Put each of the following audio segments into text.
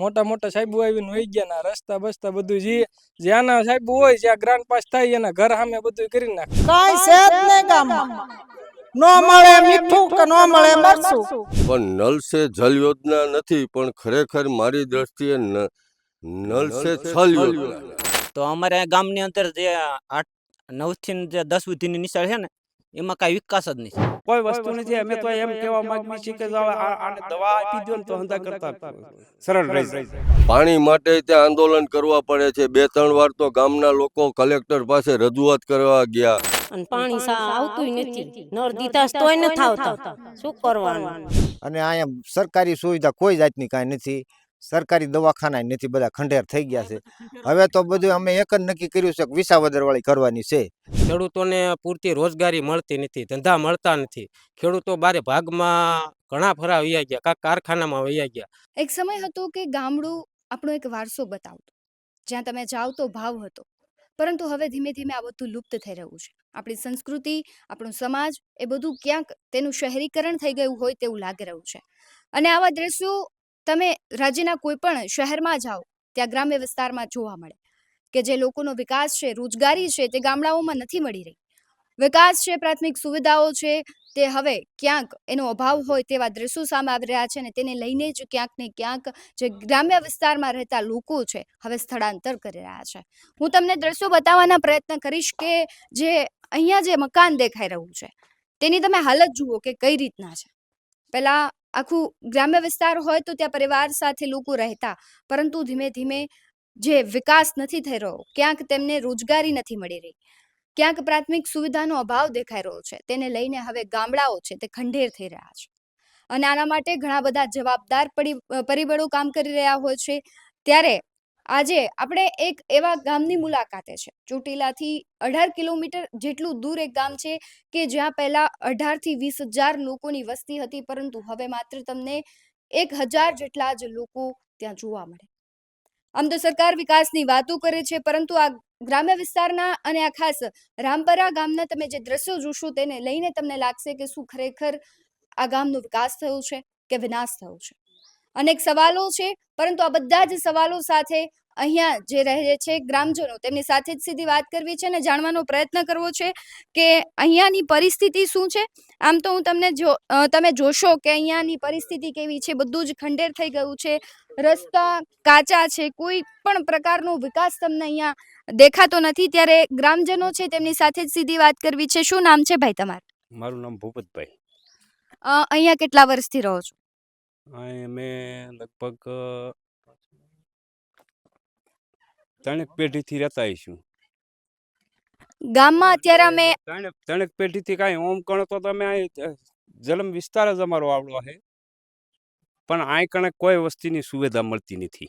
મોટા મોટા સાહેબો આવીને વહી ગયા ના રસ્તા બસ્તા બધું જે. જ્યાંના સાહેબો હોય જ્યાં ગ્રાન્ડ પાસ થાય એના ઘર સામે બધું કરી નાખે. કાંઈ છે જ નહીં ગામમાં નો મળે મીઠું કે નો મળે મરચું. પણ નલ સે જલ યોજના નથી પણ ખરેખર મારી દ્રષ્ટિએ નલ સે છલ યોજના તો અમારે આ ગામની અંદર જે આઠ નવથી થી જે દસ સુધીની નિશાળ છે ને એમાં કાંઈ વિકાસ જ નથી કોઈ વસ્તુ નથી. અમે તો એમ કહેવા માંગીએ છીએ કે જો આને દવા આપી દો ને તો હંધા કરતા સરળ રહી પાણી માટે ત્યાં આંદોલન કરવા પડે છે. બે ત્રણ વાર તો ગામના લોકો કલેક્ટર પાસે રજૂઆત કરવા ગયા. અને પાણી સા આવતું નથી. નળ દીધા તોય નથી આવતા શું કરવાનું? અને અહીંયા સરકારી સુવિધા કોઈ જાતની કાંઈ નથી. સરકારી દવાખાના નથી બધા ખંડેર થઈ ગયા છે. હવે તો બધું અમે એક જ નક્કી કર્યું છે કે વિસાવદર વાળી કરવાની છે. ખેડૂતોને પૂરતી રોજગારી મળતી નથી ધંધા મળતા નથી. ખેડૂતો બારે ભાગમાં ઘણા ફરા વૈયા ગયા કાંક કારખાનામાં વૈયા ગયા. એક સમય હતો કે ગામડું આપણો એક વારસો બતાવતો. જ્યાં તમે જાઓ તો ભાવ હતો. પરંતુ હવે ધીમે ધીમે આ બધું લુપ્ત થઈ રહ્યું છે. આપણી સંસ્કૃતિ આપણું સમાજ એ બધું ક્યાંક તેનું શહેરીકરણ થઈ ગયું હોય તેવું લાગી રહ્યું છે. અને આવા દ્રશ્યો તમે રાજ્યના કોઈ પણ શહેરમાં જાઓ, ત્યાં ગ્રામ્ય વિસ્તારમાં જોવા મળે કે જે લોકોનો વિકાસ છે, રોજગારી છે, તે ગામડાઓમાં નથી મળી રહી. વિકાસ છે, પ્રાથમિક સુવિધાઓ છે, તે હવે ક્યાંક એનો અભાવ હોય તેવા દ્રશ્યો સામે આવી રહ્યા છે અને તેને લઈને જ ક્યાંક ને ક્યાંક જે ગ્રામ્ય વિસ્તારમાં રહેતા લોકો છે, હવે સ્થળાંતર કરી રહ્યા છે. હું તમને દ્રશ્યો બતાવવાના પ્રયત્ન કરીશ કે જે અહીંયા જે મકાન દેખાઈ રહ્યું છે, તેની તમે હાલત જુઓ કે કઈ રીતના છે. પહેલા આખું ગ્રામ્ય વિસ્તાર હોય તો ત્યાં પરિવાર સાથે લોકો રહેતા. પરંતુ ધીમે ધીમે જે વિકાસ નથી થઈ રહ્યો, ક્યાંક તેમને રોજગારી નથી મળી રહી. ક્યાંક પ્રાથમિક સુવિધાનો અભાવ દેખાઈ રહ્યો છે. તેને લઈને હવે ગામડાઓ છે તે ખંડેર થઈ રહ્યા છે. અને આના માટે ઘણા બધા જવાબદાર પરી, પરિબળો કામ કરી રહ્યા હોય છે. ત્યારે આજે આપણે એક એવા ગામની મુલાકાતે છે. ચોટીલાથી અઢાર કિલોમીટર જેટલું દૂર એક ગામ છે કે જ્યાં પહેલા અઢારથી વીસ હજાર લોકોની વસ્તી હતી, પરંતુ હવે માત્ર તમને એક હજાર જેટલા જ લોકો ત્યાં જોવા મળે. આમ તો સરકાર વિકાસની વાતો કરે છે, પરંતુ આ ગ્રામ્ય વિસ્તારના અને આ ખાસ રામપરા ગામના તમે જે દ્રશ્યો જોશો તેને લઈને તમને લાગશે કે શું ખરેખર આ ગામનો વિકાસ થયો છે કે વિનાશ થયો છે. અનેક સવાલો છે, પરંતુ આ બધા જ સવાલો સાથે અહીંયા જે રહે છે ગ્રામજનો તેમની સાથે જ સીધી વાત કરવી છે અને જાણવાનો પ્રયત્ન કરવો છે કે અહીંયાની પરિસ્થિતિ શું છે? આમ તો હું તમને જો તમે જોશો કે અહીંયાની પરિસ્થિતિ કેવી છે બધું જ ખંડેર થઈ ગયું છે. રસ્તા કાચા છે કોઈ પણ પ્રકારનો વિકાસ તમને અહીંયા દેખાતો નથી. ત્યારે ગ્રામજનો છે તેમની સાથે જ સીધી વાત કરવી છે. શું નામ છે ભાઈ તમારું? મારું નામ ભૂપતભાઈ. અ, અહીંયા કેટલા વર્ષથી રહો છો? અમે લગભગ ત્રણેક પેઢીથી રહેતા આવીશું ગામમાં અત્યારે અમે ત્રણેક ત્રણેક પેઢીથી કાંઈ ઓમ કણો તો તમે અહીં જલમ વિસ્તાર જ અમારો આવડો છે પણ અહીં કણે કોઈ વસ્તીની સુવિધા મળતી નથી.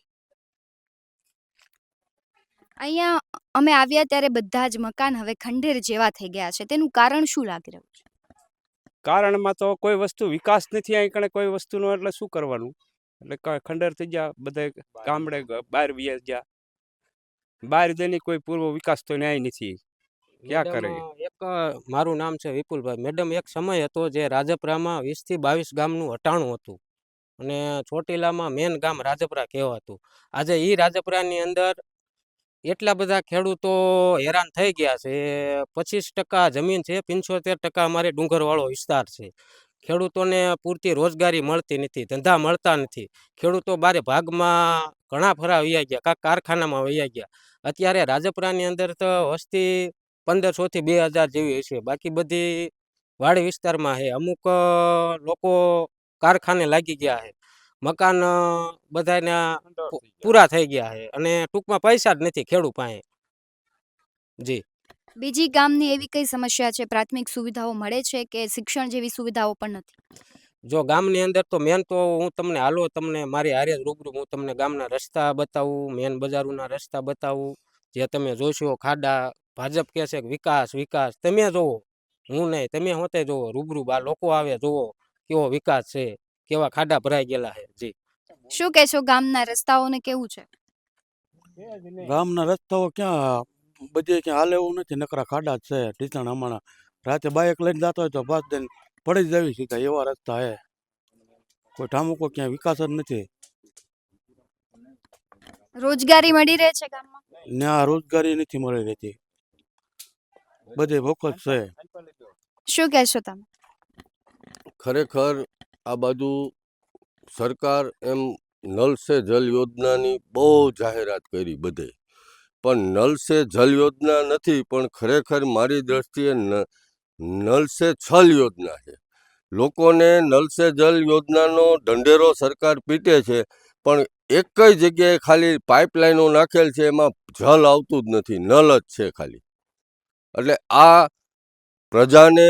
અહીંયા અમે આવ્યા ત્યારે બધા જ મકાન હવે ખંડેર જેવા થઈ ગયા છે. તેનું કારણ શું લાગી રહ્યું છે? કારણમાં તો કોઈ વસ્તુ વિકાસ નથી અહીં કણે કોઈ વસ્તુનો એટલે શું કરવાનું? એટલે ખંડેર થઈ ગયા બધા ગામડે બહાર વ્યા ગયા. બહાર જઈને કોઈ પૂર્વ વિકાસ તો ન્યાય નથી. ક્યાં કરે? એક મારું નામ છે વિપુલભાઈ. મેડમ એક સમય હતો જે રાજપરામાં વીસથી બાવીસ ગામનું હટાણું હતું અને ચોટીલામાં મેન ગામ રાજપરા કહેવાતું. આજે એ રાજપરાની અંદર એટલા બધા ખેડૂતો હેરાન થઈ ગયા છે. પચીસ ટકા જમીન છે પંચોતેર ટકા અમારે ડુંગરવાળો વિસ્તાર છે. ખેડૂતોને પૂરતી રોજગારી મળતી નથી ધંધા મળતા નથી. ખેડૂતો બારે ભાગમાં ઘણા ફરા વૈયા ગયા કાંક કારખાનામાં વૈયા ગયા. અત્યારે રાજપરાની અંદર તો વસ્તી પંદરસોથી બે હજાર જેવી હશે બાકી બધી વાડી વિસ્તારમાં છે અમુક લોકો કારખાને લાગી ગયા છે મકાન બધાને પૂરા થઈ ગયા છે અને ટૂંકમાં પૈસા જ નથી ખેડૂત પાસે. જી. બીજી ગામની એવી કઈ સમસ્યા છે? પ્રાથમિક સુવિધાઓ મળે છે કે શિક્ષણ જેવી સુવિધાઓ પણ નથી? જો ગામની અંદર તો મેન તો હું તમને હાલો તમને મારી હારે રૂબરૂ હું તમને ગામના રસ્તા બતાવું મેન બજારોના રસ્તા બતાવું જે તમે જોશો ખાડા ભાજપ કહે છે વિકાસ વિકાસ તમે જોવો હું નહીં તમે હોતે જોવો રૂબરૂ બા લોકો આવે જોવો કેવો વિકાસ છે કેવા ખાડા ભરાઈ ગયેલા છે જી. શું કહેશો ગામના રસ્તાઓને કેવું છે? ગામના રસ્તાઓ ક્યાં બધે ક્યાં હાલે એવું નથી નકરા ખાડા જ છે ઢીસણ હમણાં. રાતે બાઇક લઈને જતો હોય તો બસ દઈને પડી જ જવી સીધા એવા રસ્તા હે. કોઈ ઠામુકો ક્યાંય વિકાસ જ નથી. રોજગારી મળી રહે છે ગામમાં? ને આ રોજગારી નથી મળી રહેતી. બધે ભોખત છે. શું કહેશો તમે? ખરેખર આ બાજુ સરકાર એમ નલ સે જલ યોજનાની બહુ જાહેરાત કરી બધે. પણ નલ સે જલ યોજના નથી, પણ ખરેખર મારી દ્રષ્ટિએ નલ સે છલ યોજના છે. લોકોને નલ સે જલ યોજનાનો ઢંઢેરો સરકાર પીટે છે, પણ એક જ જગ્યાએ ખાલી પાઇપલાઇનો નાખેલ છે, એમાં જલ આવતું જ નથી, નલ જ છે ખાલી. એટલે આ પ્રજાને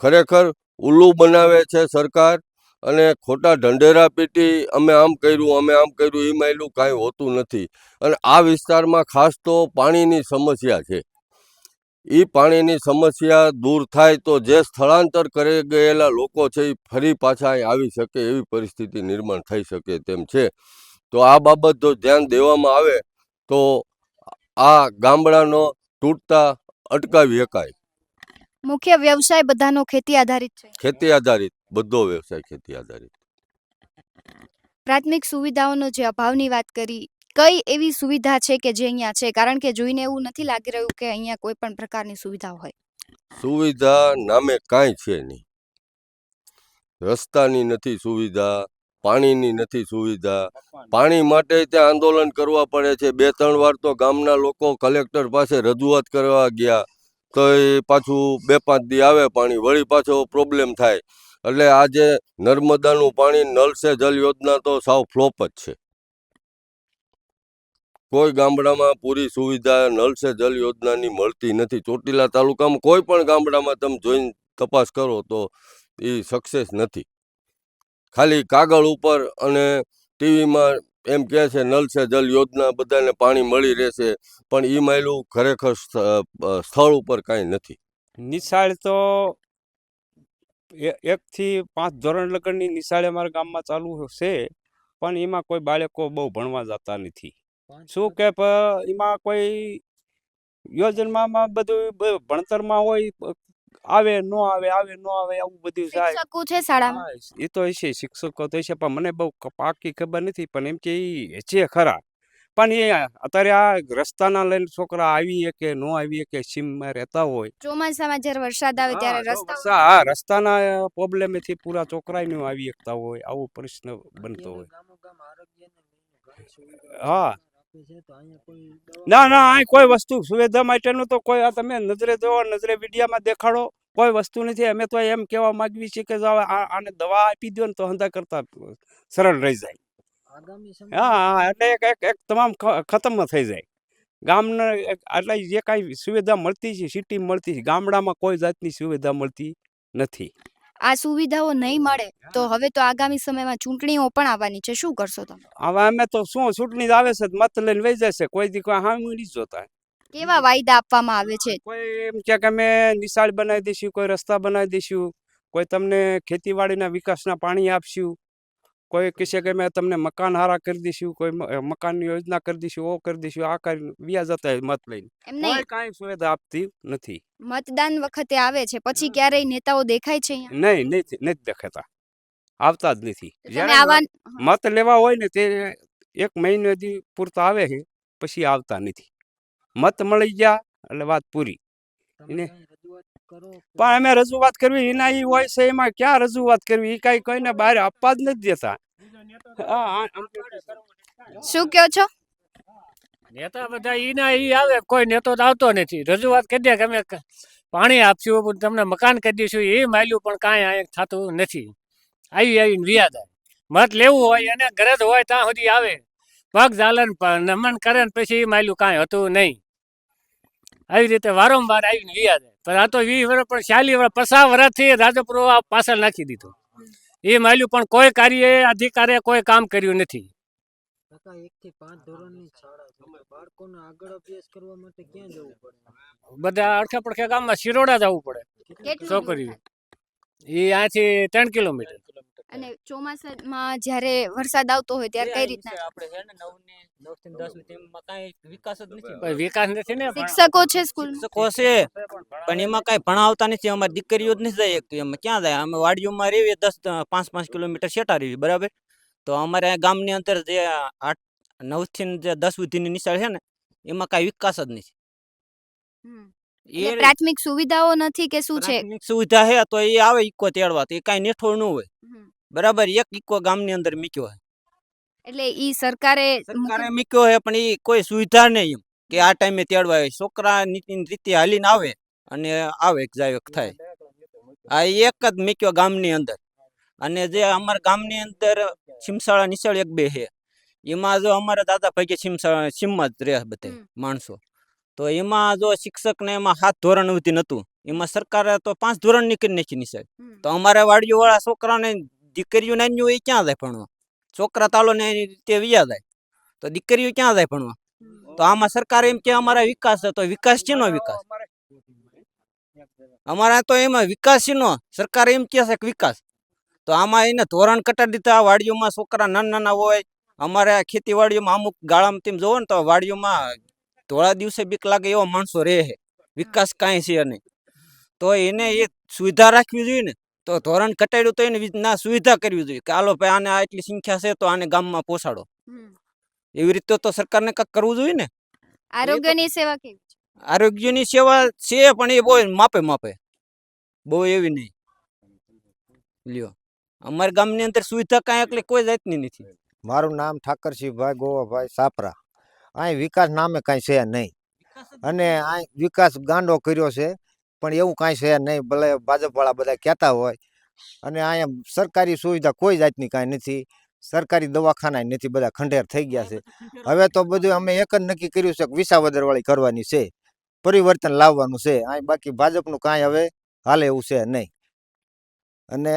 ખરેખર ઉલ્લુ બનાવે છે સરકાર અને ખોટા ઢંઢેરા પીટી અમે આમ કર્યું અમે આમ કર્યું એ માયલું કાંઈ હોતું નથી. અને આ વિસ્તારમાં ખાસ તો પાણીની સમસ્યા છે. એ પાણીની સમસ્યા દૂર થાય તો જે સ્થળાંતર કરી ગયેલા લોકો છે એ ફરી પાછા આવી શકે એવી પરિસ્થિતિ નિર્માણ થઈ શકે તેમ છે. તો આ બાબત જો ધ્યાન દેવામાં આવે તો આ ગામડાનો તૂટતા અટકાવી શકાય. મુખ્ય વ્યવસાય બધાનો ખેતી આધારિત છે. ખેતી આધારિત. બધો વ્યવસાય ખેતી આધારિત. પ્રાથમિક સુવિધાઓનો જે અભાવની વાત કરી કઈ એવી સુવિધા છે કે જે અહીંયા છે? કારણ કે જોઈને એવું નથી લાગી રહ્યું કે અહીંયા કોઈ પણ પ્રકારની સુવિધા હોય. સુવિધા નામે કાંઈ છે નહીં. રસ્તાની નથી સુવિધા પાણીની નથી સુવિધા. પાણી માટે ત્યાં આંદોલન કરવા પડે છે. બે ત્રણ વાર તો ગામના લોકો કલેક્ટર પાસે રજૂઆત કરવા ગયા. તો એ પાછું બે પાંચ દી આવે પાણી વળી પાછો પ્રોબ્લેમ થાય. એટલે આજે નર્મદાનું પાણી નલ સે જલ યોજના તો સાવ ફ્લોપ જ છે. કોઈ ગામડામાં પૂરી સુવિધા નલ સે જલ યોજનાની મળતી નથી. ચોટીલા તાલુકામાં કોઈ પણ ગામડામાં તમે જોઈને તપાસ કરો તો એ સક્સેસ નથી. ખાલી કાગળ ઉપર અને ટીવીમાં એમ કહે છે નલ સે જલ યોજના બધાને પાણી મળી રહેશે, પણ એ માયલું ખરેખર સ્થળ ઉપર કાંઈ નથી. નિશાળ તો એકથી પાંચ ધોરણ લગનની નિશાળે અમારા ગામમાં ચાલુ છે પણ એમાં કોઈ બાળકો બહુ ભણવા જતા નથી. શું કે પ- એમાં કોઈ યોજનામાં બધું ભણતરમાં હોય આવે નો આવે આવે નો આવે આવું બધું જાય શિક્ષકો છે શાળામાં. એ તો છે શિક્ષકો તો હશે પણ મને બહુ પાકી ખબર નથી પણ એમ કે એ છે ખરા. પણ એ અત્યારે આ રસ્તાના લઈને છોકરા આવીએ કે ન આવી કે સીમમાં રહેતા હોય. ચોમાસામાં જ્યારે વરસાદ આવે ત્યારે રસ્તા હા રસ્તાના પ્રોબ્લેમથી પૂરા છોકરા નું આવી શકતા હોય આવો પ્રશ્ન બનતો હોય. હા. ના ના અહીં કોઈ વસ્તુ સુવિધા માટેનું તો કોઈ આ તમે નજરે જોવો નજરે વિડીયામાં દેખાડો કોઈ વસ્તુ નથી. અમે તો એમ કહેવા માંગવી છીએ કે આને દવા આપી દો ને તો હંધા કરતા સરળ રહી જાય. હા હા એટલે એક એક એક તમામ ખતમ થઈ જાય. ગામના એટલે જે કાંઈ સુવિધા મળતી છે સિટી મળતી છે ગામડામાં કોઈ જાતની સુવિધા મળતી નથી. આ સુવિધાઓ નહીં મળે તો હવે તો આગામી સમયમાં ચૂંટણીઓ પણ આવવાની છે. શું કરશો તમે? હવે અમે તો શું ચૂંટણી આવે છે મત લઈને વહી જશે કોઈ દી કોઈ હામી નહીં જોતા. કેવા વાયદા આપવામાં આવે છે? કોઈ એમ કે કે અમે નિશાળ બનાવી દઈશું કોઈ રસ્તા બનાવી દઈશું કોઈ તમને ખેતીવાડીના વિકાસના પાણી આપશું. કોઈ કહેશે કે મેં તમને મકાન હારા કરી દઈશું કોઈ મકાનની યોજના કરી દઈશું ઓ કરી દઈશું આ કરી વ્યાજ હતા મત લઈને. કોઈ કાંઈ સુવિધા આપતી નથી. મતદાન વખતે આવે છે પછી ક્યારેય નેતાઓ દેખાય છે અહીંયા? નહીં નથી નથી દેખાતા. આવતા જ નથી. જ્યારે મત લેવા હોય ને તે એક મહિનો દી પૂરતા આવે છે પછી આવતા નથી. મત મળી ગયા એટલે વાત પૂરી. એને પણ અમે રજૂઆત કરવી એના એ હોય છે એમાં ક્યાં રજૂઆત કરવી? એ કાંઈ કોઈને બહાર આપવા જ નથી દેતા. શું કહો છો? નેતા બધા એના એ આવે કોઈ નેતો તો આવતો નથી. રજૂઆત કરી દે કે અમે પાણી આપશું તમને મકાન કરી દઈશું એ માલ્યું પણ કાંઈ અહીંયા થતું નથી. આવી આવીને વ્યાજ મત લેવું હોય અને ગરજ હોય ત્યાં સુધી આવે. પગ ઝાલન નમન કરે ને પછી એ માલ્યું કાંઈ હતું નહીં. આવી રીતે વારંવાર આવીને વ્યાજ પણ આ તો વીસ વર્ષ પણ ચાલીસ વર્ષ પચાસ વર્ષથી રાજપુરો આ પાછળ નાખી દીધું. એ માલ્યું પણ કોઈ કાર્ય અધિકારે કોઈ કામ કર્યું નથી. બધા અડખે પડખે ગામમાં શિરોડા જવું પડે. છોકરીઓ. એ અહીંથી ત્રણ કિલોમીટર. અને ચોમાસામાં જ્યારે વરસાદ આવતો હોય ત્યારે કઈ રીતના આપણે છે ને નવ ને નવથી દસ તેમાં કાંઈ વિકાસ જ નથી વિકાસ નથી ને શિક્ષકો છે સ્કૂલ શિક્ષકો છે પણ એમાં કઈ ભણાવતા નથી અમારી દીકરીઓ જ નથી જાય એમાં ક્યાં જાય? અમે વાડીઓમાં રહીએ દસ પાંચ પાંચ કિલોમીટર શેટા રહીએ બરાબર? તો અમારે ગામની અંદર જે આઠ નવથી જે દસ સુધીની નિશાળ છે ને એમાં કઈ વિકાસ જ નથી. પ્રાથમિક સુવિધાઓ નથી કે શું છે? સુવિધા હે તો એ આવે ઈકો તેડવા તો એ કઈ નેઠોળ ન હોય. બરાબર એક ઈકો ગામની અંદર મૂક્યો હોય એટલે ઈ સરકારે સરકારે મૂક્યો હે પણ એ કોઈ સુવિધા નહીં એમ કે આ ટાઈમે તેડવા આવે. છોકરા નીતિ રીતે હાલીને આવે અને આવે જાય થાય. આ એક જ મૂક્યો ગામની અંદર. અને જે અમારા ગામની અંદર છીમસાળા નિશાળ એક બે છે એમાં જો અમારા દાદા ભાઈ છીમસાળા છીમમાં જ રહે બધા માણસો. તો એમાં જો શિક્ષકને એમાં સાત ધોરણ સુધી નહોતું એમાં સરકારે તો પાંચ ધોરણ નીકળી નાખી નિશાળ તો અમારા વાડીઓ વાળા છોકરાને દીકરીઓ નાની હોય ક્યાં જાય ભણવા? છોકરા તાલો ને રીતે વ્યા જાય. તો દીકરીઓ ક્યાં જાય ભણવા? તો આમાં સરકાર એમ કે અમારા વિકાસ છે, તો વિકાસ છે વિકાસ? અમારા તો એમાં વિકાસ શેનો? સરકાર એમ કે છે વિકાસ. તો આમાં એને ધોરણ કટાડી દીધા વાડીઓમાં છોકરા નાના નાના હોય, અમારે ખેતીવાડીઓમાં અમુક ગાળામાં તેમ જોવો ને તો વાડીઓમાં ધોળા દિવસે બીક લાગે એવા માણસો રહે વિકાસ કાંઈ છે નહીં. તો એને એ સુવિધા રાખવી જોઈએ ને. તો ધોરણ ઘટાડ્યું તો એને ના સુવિધા કરવી જોઈએ કે હાલો ભાઈ આને આટલી સંખ્યા છે તો આને ગામમાં પહોંચાડો એવી રીતે તો સરકારને કંઈક કરવું જોઈએ ને? આરોગ્યની સેવા કેવી છે? આરોગ્યની સેવા છે પણ એ બહુ માપે માપે. બહુ એવી નહીં. લ્યો. અમારા ગામની અંદર સુવિધા કાંઈ એટલે કોઈ જાતની નથી. મારું નામ ઠાકરસિંહભાઈ ગોવાભાઈ સાપરા. અહીં વિકાસ નામે કાંઈ છે નહીં. અને અહીં વિકાસ ગાંડો કર્યો છે. પણ એવું કાંઈ છે નહીં ભલે ભાજપવાળા બધા કહેતા હોય. અને અહીંયા સરકારી સુવિધા કોઈ જાતની કાંઈ નથી. સરકારી દવાખાના નથી બધા ખંડેર થઈ ગયા છે. હવે તો બધું અમે એક જ નક્કી કર્યું છે કે વિસાવદરવાળી કરવાની છે. પરિવર્તન લાવવાનું છે. અહીં બાકી ભાજપનું કાંઈ હવે હાલે એવું છે નહીં. અને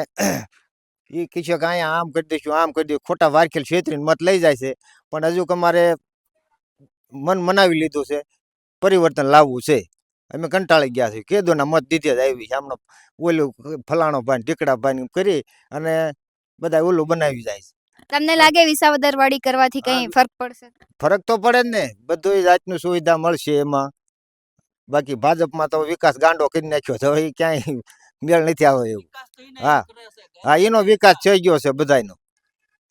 એ કહેશે કે અહીંયા આમ કરી દઈશું આમ કરી દઈશું. ખોટા વારખેલ છેતરીને મત લઈ જાય છે. પણ હજુ અમારે મન મનાવી લીધું છે પરિવર્તન લાવવું છે. અમે કંટાળી ગયા છીએ. કેદોના મત દીધે જ આવી છે. આમનો ઓલું ફલાણો ભાઈ ટીકડા ભાઈ કરી અને બધા ઓલું બનાવી જાય છે. તમને લાગે વિસાવદર વાડી કરવાથી કઈ ફરક પડશે? ફરક તો પડે જ ને. બધું જાતનું સુવિધા મળશે એમાં. બાકી ભાજપમાં તો વિકાસ ગાંડો કરી નાખ્યો છે. એ ક્યાંય મેળ નથી આવે એવું. હા. હા એનો વિકાસ થઈ ગયો છે બધાયનો.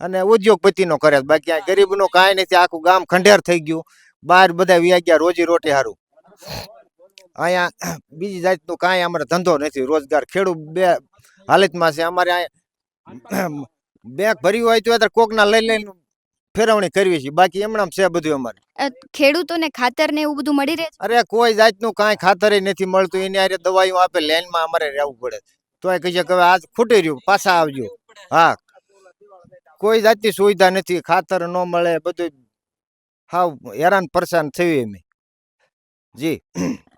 અને ઉદ્યોગપતિનો કરે. બાકી આ ગરીબનો કાંઈ નથી. આખું ગામ ખંડેર થઈ ગયું. બહાર બધા વ્યા ગયા રોજી રોટી સારું અહીંયા બીજી જાતનું કાંઈ અમારે ધંધો નથી રોજગાર. ખેડૂત બે હાલતમાં છે. અમારે અહીંયા બેગ ભર્યું હોય તો અત્યારે કોકના લઈ લઈને ફેરવણી કરવી છે. બાકી એમણામ છે બધું અમારે. ખેડૂતોને ખાતર ને એવું બધું મળી રહે અરે કોઈ જાતનું કાંઈ ખાતર નથી મળતું. એની હારે દવાઈઓ આપે લાઈનમાં અમારે રહેવું પડે. તો એ કહીએ કે હવે આજ ખૂટી રહ્યું પાછા આવજો. હા. કોઈ જાતની સુવિધા નથી. ખાતર ન મળે બધું હાવ હેરાન પરેશાન થયું એમ જી.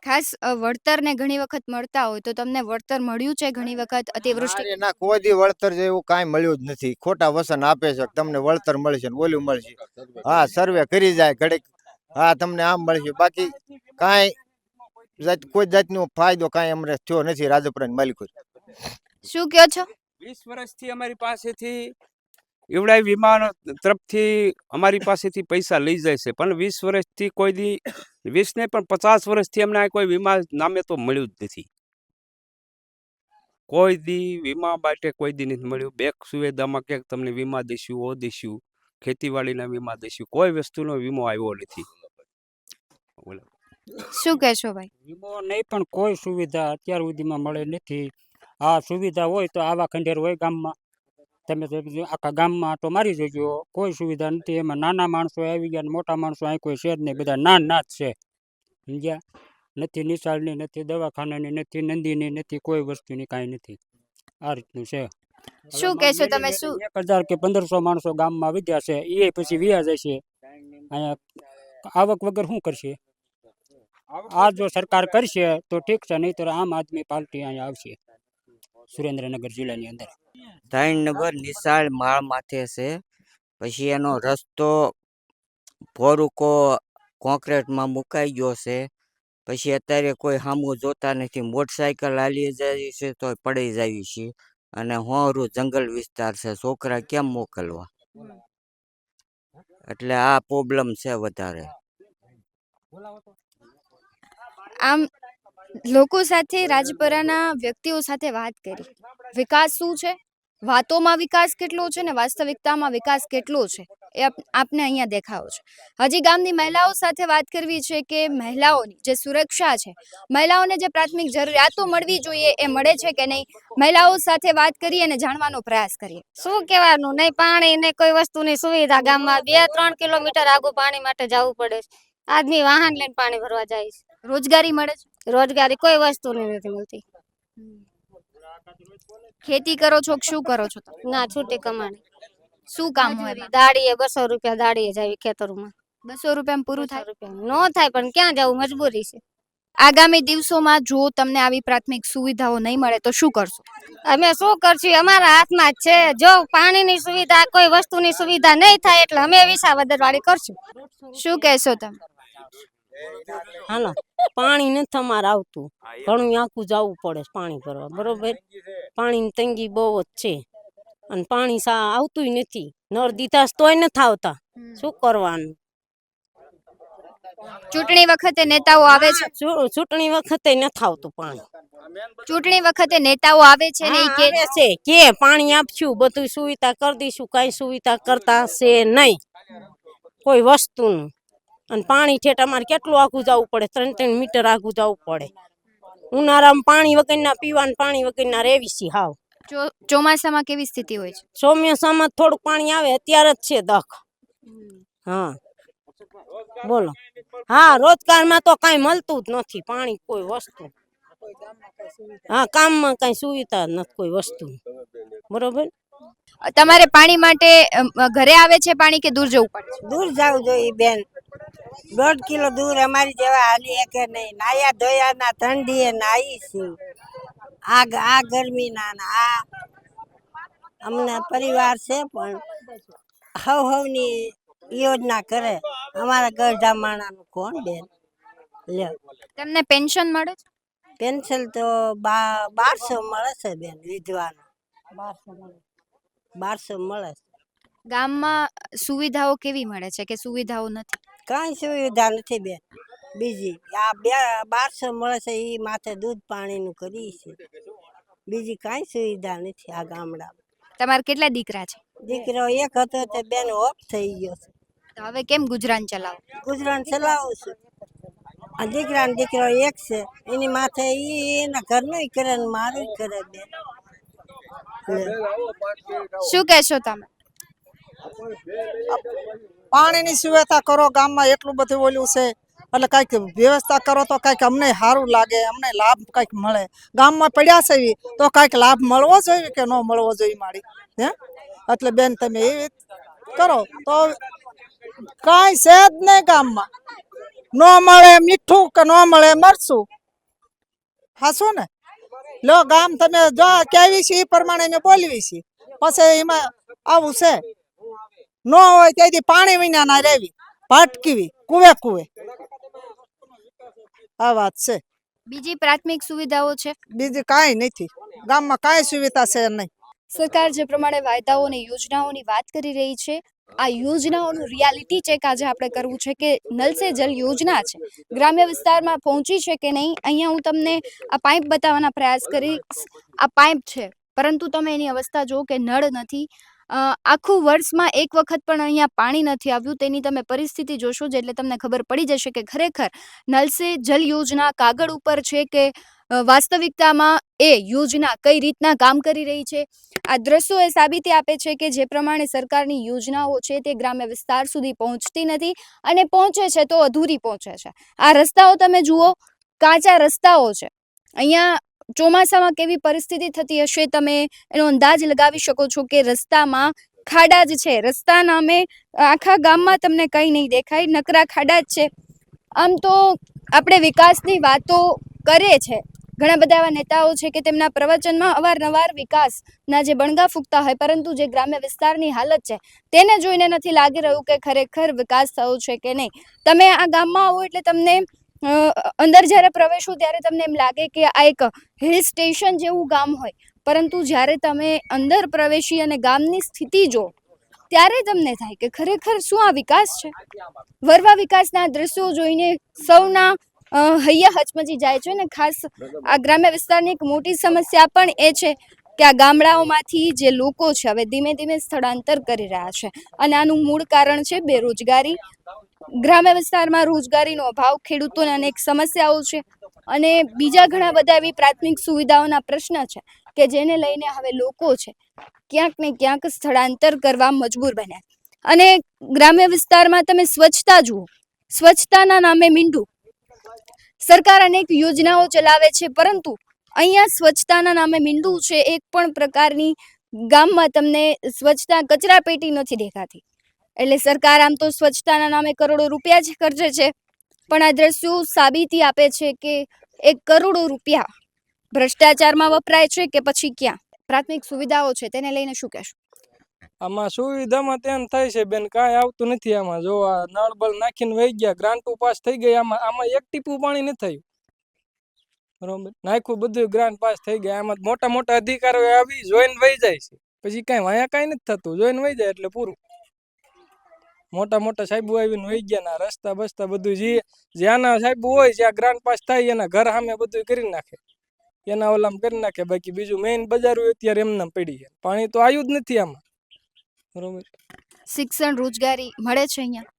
ખાસ અ, વળતર ને ઘણી વખત મળતા હોય તો તમને વળતર મળ્યું છે ઘણી વખત અતિવૃષ્ટિ? અરે ના કોઈ દી વળતર જેવું કાંઈ મળ્યું જ નથી. ખોટા વસન આપે છે કે તમને વળતર મળશે ને ઓલું મળશે હા સર્વે કરી જાય ઘડીક. હા તમને આમ મળશે બાકી કાંઈ જાત કોઈ જાતનો ફાયદો કાંઈ અમને થયો નથી રાજપુરાની માલિકો શું કહો છો? વીસ વર્ષથી અમારી પાસેથી એવડાય વિમાન તરફથી અમારી પાસેથી પૈસા લઈ જાય છે. પણ વીસ વર્ષથી કોઈ દી વીસ ને પણ પચાસ વર્ષથી અમને કોઈ વીમા નામે તો મળ્યું જ નથી. કોઈ દી વીમા માટે કોઈ દી નથી મળ્યું. બેક સુવિધામાં ક્યાંક તમને વીમા દઈશું ઓ દઈશું ખેતીવાડીના વીમા દઈશું કોઈ વસ્તુનો વીમો આવ્યો નથી. બોલો. શું કહેશો ભાઈ? વીમો નહીં પણ કોઈ સુવિધા અત્યાર સુધીમાં મળે નથી. આ સુવિધા હોય તો આવા ખંડેર હોય ગામમાં. તમે તો આખા ગામમાં તો મારી જજો કોઈ સુવિધા નથી. એમાં નાના માણસો આવી ગયા ને મોટા માણસો અહીં કોઈ છે જ નહીં. બધા ના ના જ છે. સમજ્યા? નથી નિશાળની નથી દવાખાનાની નથી નંદીની નથી કોઈ વસ્તુની કાંઈ નથી. આ રીતનું છે. શું કહેશો તમે? શું એક હજાર કે પંદરસો માણસો ગામમાં વિદ્યા છે એ પછી વ્યા જશે. અહીંયા આવક વગર શું કરશે? આ જો સરકાર કરશે તો ઠીક છે નહીતર આમ આદમી પાર્ટી અહીંયા આવશે. સુરેન્દ્રનગર જિલ્લાની અંદર. ત્રણ નંબર નિશાળ માળ માથે છે. પછી એનો રસ્તો ભોરુકો કોન્ક્રીટમાં મુકાઈ ગયો છે. પછી અત્યારે કોઈ સામું જોતા નથી. મોટરસાયકલ હાલી જાય છે તો પડી જાય છે. અને હોરું જંગલ વિસ્તાર છે. છોકરા કેમ મોકલવા? એટલે આ પ્રોબ્લેમ છે વધારે. આમ લોકો સાથે રાજપરાના વ્યક્તિઓ સાથે વાત કરી. વિકાસ શું છે? વાતોમાં વિકાસ કેટલો છે ને વાસ્તવિકતામાં વિકાસ કેટલો છે? એ આપ- આપને અહીંયા દેખાવો છે. હજી ગામની મહિલાઓ સાથે વાત કરવી છે કે મહિલાઓની જે સુરક્ષા છે, મહિલાઓને જે પ્રાથમિક જરૂરિયાતો મળવી જોઈએ એ મળે છે કે નહીં? મહિલાઓ સાથે વાત કરીએ અને જાણવાનો પ્રયાસ કરીએ. શું કહેવાનું? નહીં, પાણી ને કોઈ વસ્તુની સુવિધા ગામમાં બે, ત્રણ કિલોમીટર આગું પાણી માટે જવું પડે આદમી વાહન લઈને પાણી ભરવા જાય છે. રોજગારી મળે છે? રોજગારી કોઈ વસ્તુની નથી મળતી. ખેતી કરો છો કે શું કરો છો તમે? ના છૂટી કમાણી. શું કામ હોય? દાડીએ બસો રૂપિયા દાડીએ જાવી ખેતરમાં. બસો રૂપિયામાં પૂરું થાય? રૂપિયા નો થાય પણ ક્યાં જવું? મજબૂરી છે. આગામી દિવસોમાં જો તમને આવી પ્રાથમિક સુવિધાઓ નહીં મળે તો શું કરશો? અમે શું કરશું? અમારા હાથમાં જ છે. જો પાણીની સુવિધા કોઈ વસ્તુની સુવિધા નહીં થાય એટલે અમે વિસાવદરવાળી કરશું. શું કહેશો તમે? હાલો પાણી નથી અમારે આવતું. ઘણું આખું જવું પડે પાણી ભરવા બરોબર? પાણીની તંગી બહુ જ છે. અને પાણી સા આવતું નથી. નળ દીધા તોય નથી આવતા. શું કરવાનું? ચૂંટણી વખતે નેતાઓ આવે છે. ચૂંટણી વખતે નથી આવતું પાણી. ચૂંટણી વખતે નેતાઓ આવે છે ને કે છે. કે પાણી આપશું બધું સુવિધા કરી દઈશું કઈ સુવિધા કરતા છે નહીં. કોઈ વસ્તુનું. અને પાણી ઠેઠ અમારે કેટલું આઘું જવું પડે? ત્રણ ત્રણ મીટર આઘું જવું પડે. ઉનાળામાં પાણી વગરના પીવાનું પાણી વગરના રેવી છે હાવ ચોમાસામાં કેવી સ્થિતિ હોય છે? ચોમાસામાં થોડુંક પાણી આવે અત્યારે જ છે દખ. હા. બોલો. હા રોજગારમાં તો કાંઈ મળતું જ નથી પાણી કોઈ વસ્તુ. હા કામમાં કાંઈ સુવિધા જ નથી કોઈ વસ્તુ. બરોબર? તમારે પાણી માટે ઘરે આવે છે પાણી કે દૂર જવું પડે દૂર જવું જોઈએ બેન. દોઢ કિલો દૂર અમારી જેવા હાલી કે નહીં. નાયા ધોયા ના ઠંડીએ નાહી છે આ ગ- આ ગરમી ના આ અમને પરિવાર છે પણ હવ હવની યોજના કરે. અમારા ગરડા માણાનું કોણ બેન? લે. તમને પેન્શન મળે છે? પેન્શન તો બા બારસો મળે છે બેન વિધવાનું. બારસો મળે. બારસો મળે છે. ગામમાં સુવિધાઓ કેવી મળે છે કે સુવિધાઓ નથી? કાંઈ સુવિધા નથી બેન બીજી આ બે બારસો મળે છે એ માથે દૂધ પાણીનું કરી છે બીજી કાંઈ સુવિધા નથી આ ગામડામાં. તમારે કેટલા દીકરા છે? દીકરો એક હતો તે બેન ઓફ થઈ ગયો છે. તો હવે કેમ ગુજરાન ચલાવો? ગુજરાન ચલાવું છું. આ દીકરા ને દીકરો એક છે એની માથે ઈ એના ઘરનું કરે ને મારું કરે બેન. શું કહેશો તમે? પાણીની સુવિધા કરો, ગામમાં એટલું બધું ઓલું છે. એટલે કંઈક વ્યવસ્થા કરો તો કંઈક અમને સારું લાગે, અમને લાભ કંઈક મળે. ગામમાં પડ્યા છે તો કંઈક લાભ મળવો જોઈએ કે ન મળવો જોઈએ મારી? હે? એટલે બેન, તમે એવી કરો. તો કાંઈ છે જ નહીં ગામમાં. ન મળે મીઠું કે ન મળે મરશું હાશું ને? લો, ગામ તમે જો કેવી છે એ પ્રમાણે મેં બોલવી છીએ. પછી એમાં આવું છે. ન હોય તેથી પાણી વિના ના રહેવી પાટકીવી કુવે કુવે. આ વાત છે. બીજી પ્રાથમિક સુવિધાઓ છે? બીજી કાંઈ નથી. ગામમાં કાંઈ સુવિધા છે નહીં. સરકાર જે પ્રમાણે વાયદાઓ અને યોજનાઓની વાત કરી રહી છે આ યોજનાઓનું રિયાલિટી ચેક આજે આપણે કરવું છે કે નલ સે જલ યોજના છે. ગ્રામ્ય વિસ્તારમાં પહોંચી છે કે નહીં અહીંયા હું તમને આ પાઇપ બતાવવાના પ્રયાસ કરીશ. આ પાઇપ છે પરંતુ તમે એની અવસ્થા જુઓ કે નળ નથી. આખું વર્ષમાં એક વખત પણ અહીંયા પાણી નથી આવ્યું. તેની તમે પરિસ્થિતિ જોશો જ એટલે તમને ખબર પડી જશે કે ખરેખર નલ સે જલ યોજના કાગળ ઉપર છે કે વાસ્તવિકતામાં એ યોજના કઈ રીતના કામ કરી રહી છે? આ દ્રશ્યો એ સાબિતી આપે છે કે જે પ્રમાણે સરકારની યોજનાઓ છે તે ગ્રામ્ય વિસ્તાર સુધી પહોંચતી નથી અને પહોંચે છે તો અધૂરી પહોંચે છે. આ રસ્તાઓ તમે જુઓ, કાચા રસ્તાઓ છે. અહીંયા ચોમાસામાં કેવી પરિસ્થિતિ થતી હશે તમે એનો અંદાજ લગાવી શકો છો કે રસ્તામાં ખાડા જ છે. રસ્તા નામે આખા ગામમાં તમને કંઈ નહીં દેખાય, નકરા ખાડા જ છે. આમ તો આપણે વિકાસની વાતો કરે છે. ઘણા બધા એવા નેતાઓ છે કે તેમના પ્રવચનમાં અવારનવાર વિકાસના જે બણગા ફૂંકતા હોય, પરંતુ જે ગ્રામ્ય વિસ્તારની હાલત છે, તેને જોઈને નથી લાગી રહ્યું કે ખરેખર વિકાસ થયો છે કે નહીં. તમે આ ગામમાં આવો એટલે તમને અંદર જ્યારે પ્રવેશો ત્યારે તમને એમ લાગે કે આ એક હિલ સ્ટેશન જેવું ગામ હોય. પરંતુ જ્યારે તમે અંદર પ્રવેશી અને ગામની સ્થિતિ જો ત્યારે તમને થાય કે ખરેખર શું આ વિકાસ છે? વરવા વિકાસના દ્રશ્યો જોઈને સૌના હૈયા હચમચી જાય છે અને ખાસ આ ગ્રામ્ય વિસ્તારની એક મોટી સમસ્યા પણ એ છે કે આ ગામડાઓમાંથી જે લોકો છે, હવે ધીમે ધીમે સ્થળાંતર કરી રહ્યા છે. અને આનું મૂળ કારણ છે બેરોજગારી. ગ્રામ્ય વિસ્તારમાં રોજગારીનો અભાવ, ખેડૂતોને અનેક સમસ્યાઓ છે અને બીજા ઘણા બધા એવી પ્રાથમિક સુવિધાઓના પ્રશ્ન છે કે જેને લઈને હવે લોકો છે ક્યાંક ને ક્યાંક સ્થળાંતર કરવા મજબૂર બન્યા. અને ગ્રામ્ય વિસ્તારમાં તમે સ્વચ્છતા જુઓ, સ્વચ્છતાના નામે મીંડું. સરકાર અનેક યોજનાઓ ચલાવે છે, પરંતુ અહીંયા સ્વચ્છતાના નામે મીંડું છે, એક પણ પ્રકારની ગામમાં તમને સ્વચ્છતા કચરા પેટી નથી દેખાતી. એટલે સરકાર આમ તો સ્વચ્છતાના નામે કરોડો રૂપિયા જ ખર્ચે છે. પણ આ દ્રશ્યો સાબિતી આપે છે કે એક કરોડો રૂપિયા ભ્રષ્ટાચારમાં વપરાય છે કે પછી ક્યાં? પ્રાથમિક સુવિધાઓ છે, તેને લઈને શું કહેશો? આમાં સુવિધામાં તેમ થાય છે બેન, કાંઈ આવતું નથી આમાં. જો આ નળ બળ નાખીને વહી ગયા, ગ્રાન્ટો પાસ થઈ ગઈ, આમાં આમાં એક ટીપું પાણી નથી થયું. બરોબર? નાખ્યું બધું, ગ્રાન્ટ પાસ થઈ ગયા. આમાં મોટા મોટા અધિકારીઓ આવી, જોઈને વહી જાય છે. પછી કાંઈ વાયા કાંઈ નથી થતું. જોઈને વહી જાય એટલે પૂરું. મોટા મોટા સાહેબો આવીને વહી ગયા ના રસ્તા બસ્તા બધું જે જ્યાંના સાહેબો હોય જ્યાં ગ્રાન્ડ પાસ થાય એના ઘર સામે બધું કરી નાખે. એના ઓલામ કરી નાખે. બાકી બીજું મેઇન બજાર હોય અત્યારે એમને પડી છે પાણી તો આવ્યું જ નથી આમાં. બરોબર. શિક્ષણ રોજગારી મળે છે અહીંયા?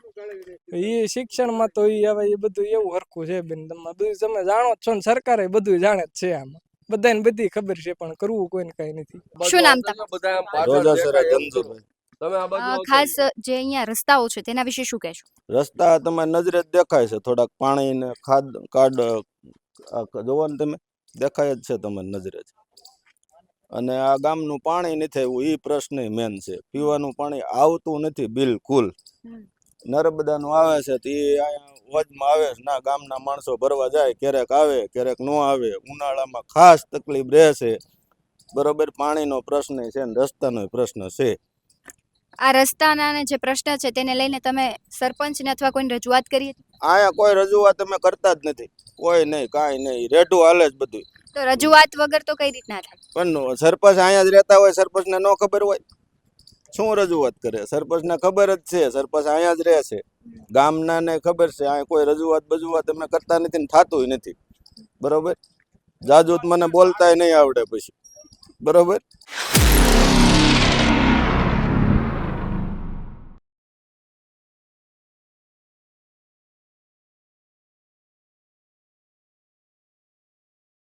એ શિક્ષણમાં તો એ હવે એ બધું એવું હરખું છે બેન. તમે બધું તમે જાણો જ છો ને સરકારે બધું જાણે જ છે આમાં. બધાને બધી ખબર છે પણ કરવું કોઈને કઈ નથી. શું નામ તમારું? બધા તમે આ બાજુ ખાસ જે અહીંયા રસ્તાઓ છે તેના વિશે શું કહેશો? રસ્તા તમારી નજરે દેખાય છે. થોડાક પાણી ને ખાદ કાડ જોવો ને તમે. દેખાય જ છે તમારી નજરે જ. અને આ ગામનું પાણી નથી આવ્યું એ પ્રશ્ન મેન છે. પીવાનું પાણી આવતું નથી બિલકુલ. નર્મદાનું આવે છે તો એ વચમાં આવે છે. ના ગામના માણસો ભરવા જાય ક્યારેક આવે ક્યારેક ન આવે. ઉનાળામાં ખાસ તકલીફ રહે છે બરોબર પાણીનો પ્રશ્ન છે ને રસ્તાનો પ્રશ્ન છે. આ રસ્તાના જે પ્રશ્ન છે તેને લઈને તમે સરપંચને અથવા કોઈને રજૂઆત કરી? અહીંયા કોઈ રજૂઆત અમે કરતા જ નથી. કોઈ નહીં કાંઈ નહીં. રેઢું હાલે જ બધું તો રજૂઆત વગર તો કઈ રીતના થાય? પણ સરપંચ અહીંયા જ રહેતા હોય સરપંચને ન ખબર હોય. શું રજૂઆત કરે? સરપંચને ખબર જ છે સરપંચ અહીંયા જ રહે છે. ગામનાને ખબર છે અહીંયા કોઈ રજૂઆત બજૂઆત અમે કરતા નથી ને થતું નથી. બરોબર? જાજૂત મને બોલતાય નહીં આવડે પછી. બરોબર?